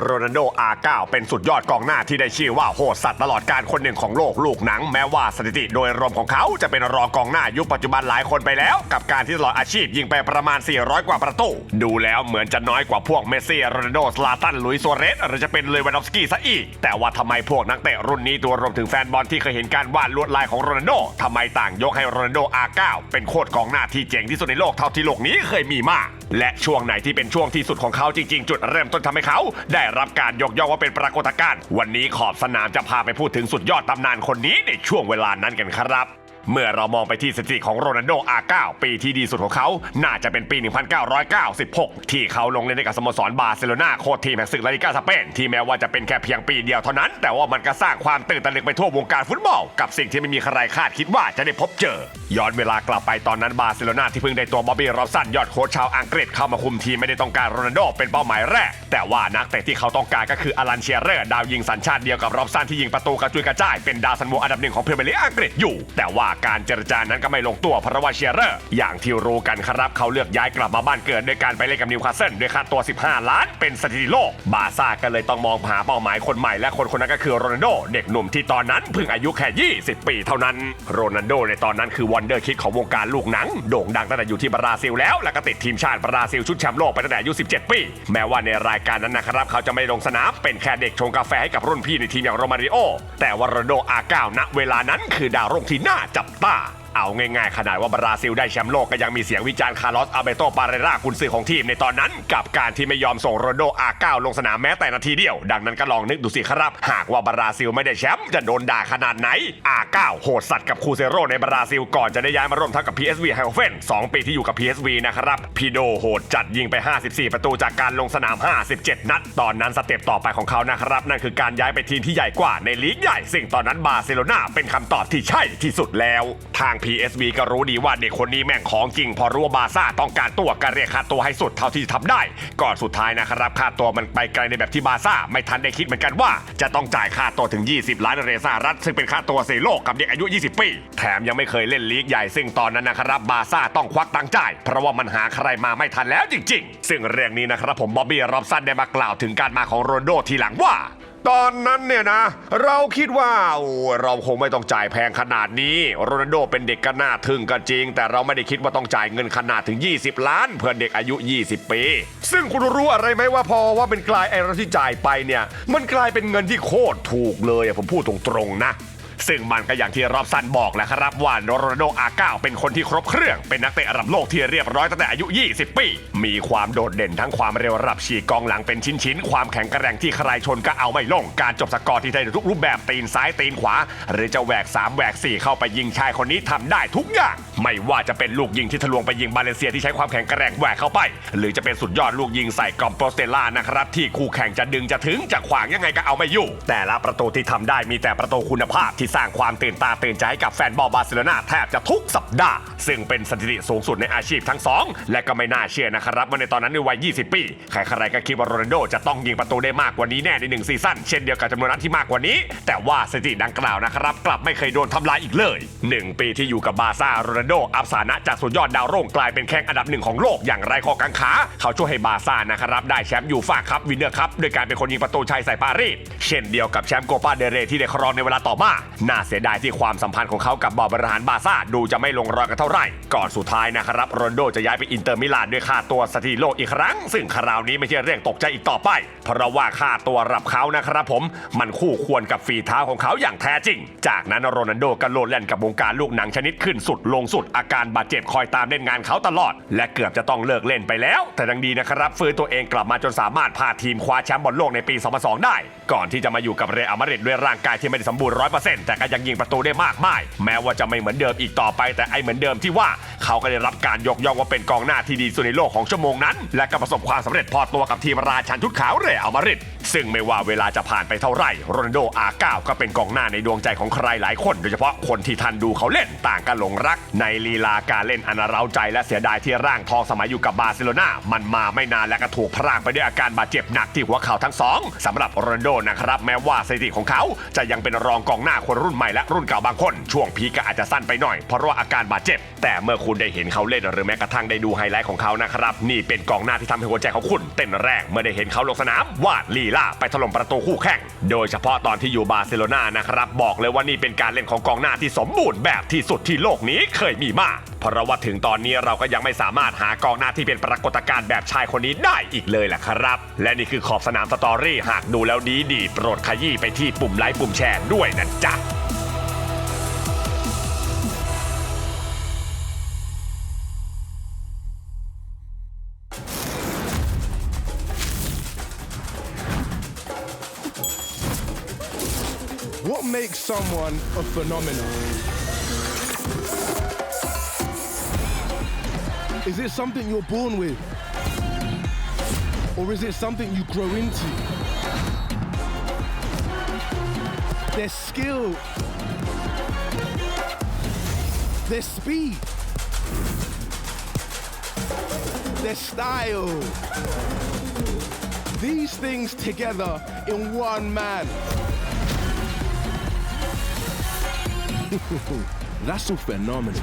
โรนัลโดอาเก้าเป็นสุดยอดกองหน้าที่ได้ชื่อว่าโหดสัตว์ตลอดการคนหนึ่งของโลกลูกหนัง แม้ว่าสถิติโดยรวมของเขาจะเป็นรองกองหน้ายุคปัจจุบันหลายคนไปแล้ว กับการที่ตลอดอาชีพยิงไปประมาณ 400 กว่าประตู ดูแล้วเหมือนจะน้อยกว่าพวกเมสซี่โรนัลโดสลาตันลุยส์ซัวเรสหรือจะเป็นเลวานดอฟสกี้ซะอีก แต่ว่าทำไมพวกนักเตะรุ่นนี้ตัวรวมถึงแฟนบอลที่เคยเห็นการวาดลวดลายของโรนัลโดทำไมต่างยกให้โรนัลโดอาเก้าเป็นโคตรกองหน้าที่เจ๋งที่สุดในโลกเท่าที่โลกนี้เคยมีมา และช่วงไหนที่เป็นช่วงที่สุดของเขาจริง ๆ จุดเริ่มต้นทำให้เขา ได้รับการยกย่องว่าเป็นปรากฏการณ์วันนี้ขอบสนามจะพาไปพูดถึงสุดยอดตำนานคนนี้ในช่วงเวลานั้นกันครับ เมื่อเรามองไปที่สถิติของโรนัลโดอาเก้าปีที่ดีสุดของเขา น่าจะเป็นปี 1996 ที่เขาลงเล่นในกับสโมสรบาร์เซโลนาโค้ชทีมแห่งศึกลาลิกาสเปนที่แม้ว่าจะเป็นแค่เพียงปีเดียวเท่านั้น แต่ว่ามันก็สร้างความตื่นตระหนกไปทั่ววงการฟุตบอล กับสิ่งที่ไม่มีใครคาดคิดว่าจะได้พบเจอ ย้อนเวลากลับไปตอนนั้นบาร์เซโลนาที่เพิ่งได้ตัวบ๊อบบี้รอบสันยอดโค้ชชาวอังกฤษเข้ามาคุมทีมไม่ได้ต้องการโรนัลโดเป็นเป้าหมายแรก แต่ว่านักเตะที่เขาต้องการก็คืออลันเชียเรอร์ดาวยิงสัญชาติเดียวกับรอบสันที่ยิงประตูกระจุยกระจายเป็นดาวซันโวอันดับหนึ่งของพรีเมียร์ลีกอังกฤษอยู่ แต่ว่าการเจรจานั้นก็ไม่ลงตัวเพราะว่าเชียร์เรอร์อย่างที่รู้กันครับเขาเลือกย้ายกลับมาบ้านเกิดด้วยการไปเล่นกับนิวคาสเซิลด้วยค่าตัว 15 ล้านเป็นสถิติโลก บาซ่าก็เลยต้องมองหาเป้าหมายคนใหม่และคนคนนั้นก็คือโรนัลโดเด็กหนุ่มที่ตอนนั้นเพิ่งอายุแค่ 20 ปีเท่านั้นโรนัลโดในตอนนั้นคือวันเดอร์คิดของวงการลูกหนัง โด่งดังตั้งแต่อยู่ที่บราซิลแล้วแล้วก็ติดทีมชาติบราซิลชุดแชมป์โลกไปตั้งแต่อายุ 17 ปี แม้ว่าในรายการนั้นนะครับเขาจะไม่ลงสนามเป็นแค่เด็กชงกาแฟให้กับรุ่นพี่ในทีมอย่างโรมาริโอแต่ว่าโรนัลโดอาก้าณเวลานั้นคือดาวรุ่งที่น่าจับตา เอาง่ายๆ ขนาดว่าบราซิลได้แชมป์โลกก็ยังมีเสียงวิจารณ์คาร์ลอสอาเบโตปาเรรากุนซือของทีมในตอนนั้น กับการที่ไม่ยอมส่งโรนโดอาเก้าลงสนามแม้แต่นาทีเดียว ดังนั้นก็ลองนึกดูสิครับ หากว่าบราซิลไม่ได้แชมป์จะโดนด่าขนาดไหนอาเก้าโหดสัตว์กับคูเซโรในบราซิลก่อนจะได้ย้ายมาร่วมทัพกับ PSV ไฮโอเฟน2ปีที่อยู่กับ PSV นะครับพีโดโหดจัดยิงไป 54 ประตูจากการลงสนาม 57 นัด ตอนนั้นสเต็ปต่อไปของเขานะครับนั่นคือการย้ายไปทีมที่ใหญ่กว่าในลีกใหญ่ ซึ่งตอนนั้นบาร์เซโลนาเป็นคำตอบที่ใช่ที่สุดแล้ว ทาง PSV ก็รู้ดีว่าเด็กคนนี้แม่งของจริง พอรู้ว่าบาซ่าต้องการตัวก็เรียกค่าตัวให้สุดเท่าที่ทำได้ ก่อนสุดท้ายนะครับค่าตัวมันไปไกลในแบบที่บาซ่าไม่ทันได้คิดเหมือนกันว่า จะต้องจ่ายค่าตัวถึง 20 ล้านเรียญสหรัฐซึ่งเป็นค่าตัวเสียโลกกับเด็กอายุ 20 ปี แถมยังไม่เคยเล่นลีกใหญ่ซึ่งตอนนั้นนะครับบาซ่าต้องควักตังค์จ่าย เพราะว่ามันหาใครมาไม่ทันแล้วจริง ๆ ซึ่งเรื่องนี้นะครับผมบ๊อบบี้รอบสันได้มากล่าวถึงการมาของโรนโดทีหลังว่า ตอนนั้นเนี่ยนะ เราคิดว่าโอ้เราคงไม่ต้องจ่ายแพงขนาดนี้โรนัลโดเป็นเด็กก็น่าทึ่งก็จริง แต่เราไม่ได้คิดว่าต้องจ่ายเงินขนาดถึง 20 ล้าน เพื่อเด็กอายุ 20 ปี ซึ่งคุณรู้อะไรไหมว่าพอว่าเป็นกลายไอ้เราที่จ่ายไปเนี่ย มันกลายเป็นเงินที่โคตรถูกเลยอะผมพูดตรงๆนะ ซึ่งมันก็อย่างที่รอบสันบอกแหละครับว่าโรนัลโดอาเก้าเป็นคนที่ครบเครื่อง เป็นนักเตะระดับโลกที่เรียบร้อยตั้งแต่อายุ 20 ปี มีความโดดเด่นทั้งความเร็วรับฉีกกองหลังเป็นชิ้นๆ ความแข็งแกร่งที่ใครชนก็เอาไม่ลง การจบสกอร์ที่ได้ทุกรูปแบบตีนซ้ายตีนขวา หรือจะแหวก3แหวก4 เข้าไปยิงชายคนนี้ทำได้ทุกอย่าง ไม่ว่าจะเป็นลูกยิงที่ทะลวงไปยิงบาเลเซียที่ใช้ความแข็งแกร่งแหวกเข้าไป หรือจะเป็นสุดยอดลูกยิงใส่กรอบโปรสเตล่านะครับที่คู่แข่งจะดึงจะถึงจะขวางยังไงก็เอาไม่อยู่ แต่ละประตูที่ทำได้มีแต่ประตูคุณภาพที่สร้างความตื่นตาตื่นใจให้กับแฟนบอลบาร์เซโลนาแทบจะทุกสัปดาห์ ซึ่งเป็นสถิติสูงสุดในอาชีพทั้งสองและก็ไม่น่าเชื่อนะครับว่าในตอนนั้นในวัย 20 ปีใครๆก็คิดว่าโรนัลโดจะต้องยิงประตูได้มากกว่านี้แน่ในหนึ่งซีซั่นเช่นเดียวกับจำนวนนัดที่มากกว่านี้ แต่ว่าสถิติดังกล่าวนะครับกลับไม่เคยโดนทำลายอีกเลย 1 ปีที่อยู่กับบาซ่าโรนัลโดอัพสานะจากสุดยอดดาวรุ่งกลายเป็นแข้งอันดับหนึ่งของโลกอย่างไรข้อกังขา เขาช่วยให้บาซ่านะครับได้แชมป์ยูฟ่าคัพวินเนอร์คัพโดยการเป็นคนยิงประตูชัยใส่ปารีสเช่นเดียวกับแชมป์โกปาเดเรที่ได้ครองในเวลาต่อมาน่าเสียดายที่ความสัมพันธ์ของเขากับบอบริหารบาซ่าดูจะไม่ลงรอยกันเท่าไหร่ก่อนสุดท้ายนะครับโรนลโดจะย้ายไปอินเตอร์มิลานด้วยค่าตัวสถิติโลกอีกครั้ง ซึ่งคราวนี้ไม่ใช่เรื่องตกใจอีกต่อไป เพราะว่าค่าตัวรับเขานะครับผมมันคู่ควรกับฝีเท้าของเขาอย่างแท้จริง จากนั้นโรนัลโดก็โลดแล่นกับวงการลูกหนังชนิดขึ้นสุดลงสุดอาการบาดเจ็บคอยตามเล่นงานเขาตลอด และเกือบจะต้องเลิกเล่นไปแล้ว แต่ดังดีนะครับฟื้นตัวเองกลับมาจนสามารถพาทีมคว้าแชมป์บอลโลกในปี 2002 ได้ ก่อนที่จะมาอยู่กับเรอัลมาดริดด้วยร่างกายที่ไม่ได้สมบูรณ์ร้อยเปอร์เซ็นต์แต่ก็ยังยิงประตูได้มากมาย แม้ว่าจะไม่เหมือนเดิมอีกต่อไป แต่ไอเหมือนเดิมที่ว่าเขาก็ได้รับการยกย่องว่าเป็นกองหน้าที่ดีสุดในโลกของชั่วโมงนั้น และก็ประสบความสำเร็จพอตัวกับทีมราชันชุดขาวเรอัลมาดริดซึ่งไม่ว่าเวลาจะผ่านไปเท่าไหร่โรนัลโดอาเก้าก็เป็นกองหน้าในดวงใจของใครหลายคน โดยเฉพาะคนที่ทันดูเขาเล่นต่างก็หลงรักในลีลาการเล่นอันเร้าใจและเสียดายที่ร่างทองสมัยอยู่กับบาร์เซโลนามันมาไม่นานและก็ถูกพรากไปด้วยอาการบาดเจ็บหนักที่หัวเข่าทั้งสองสำหรับโรนโดนะครับแม้ว่าสถิติของเขาจะยังเป็นรองกองหน้าคนรุ่นใหม่และรุ่นเก่าบางคน ช่วงพีก็อาจจะสั้นไปหน่อยเพราะว่าอาการบาดเจ็บ แต่เมื่อคุณได้เห็นเขาเล่นหรือแม้กระทั่งได้ดูไฮไลท์ของเขานะครับนี่เป็นกองหน้าที่ทำให้หัวใจของคุณเต้นแรงเมื่อได้เห็นเขาลงสนามวาดลีลาไปถล่มประตูคู่แข่ง โดยเฉพาะตอนที่อยู่บาร์เซโลนานะครับบอกเลยว่านี่เป็นการเล่นของกองหน้าที่สมบูรณ์แบบที่สุดที่โลกนี้เคยมีมา เพราะว่าถึงตอนนี้เราก็ยังไม่สามารถหากองหน้าที่เป็นปรากฏการณ์แบบชายคนนี้ได้อีกเลยแหละครับ และนี่คือขอบสนามสตอรี่หากดูแล้วดีดีโปรดขยี้ไปที่ปุ่มไลค์ปุ่มแชร์ด้วยนะจ๊ะ What makes someone a phenomenon? Is it something you're born with? Or is it something you grow into? Their skill, their speed, their style. These things together in one man. That's a phenomenon.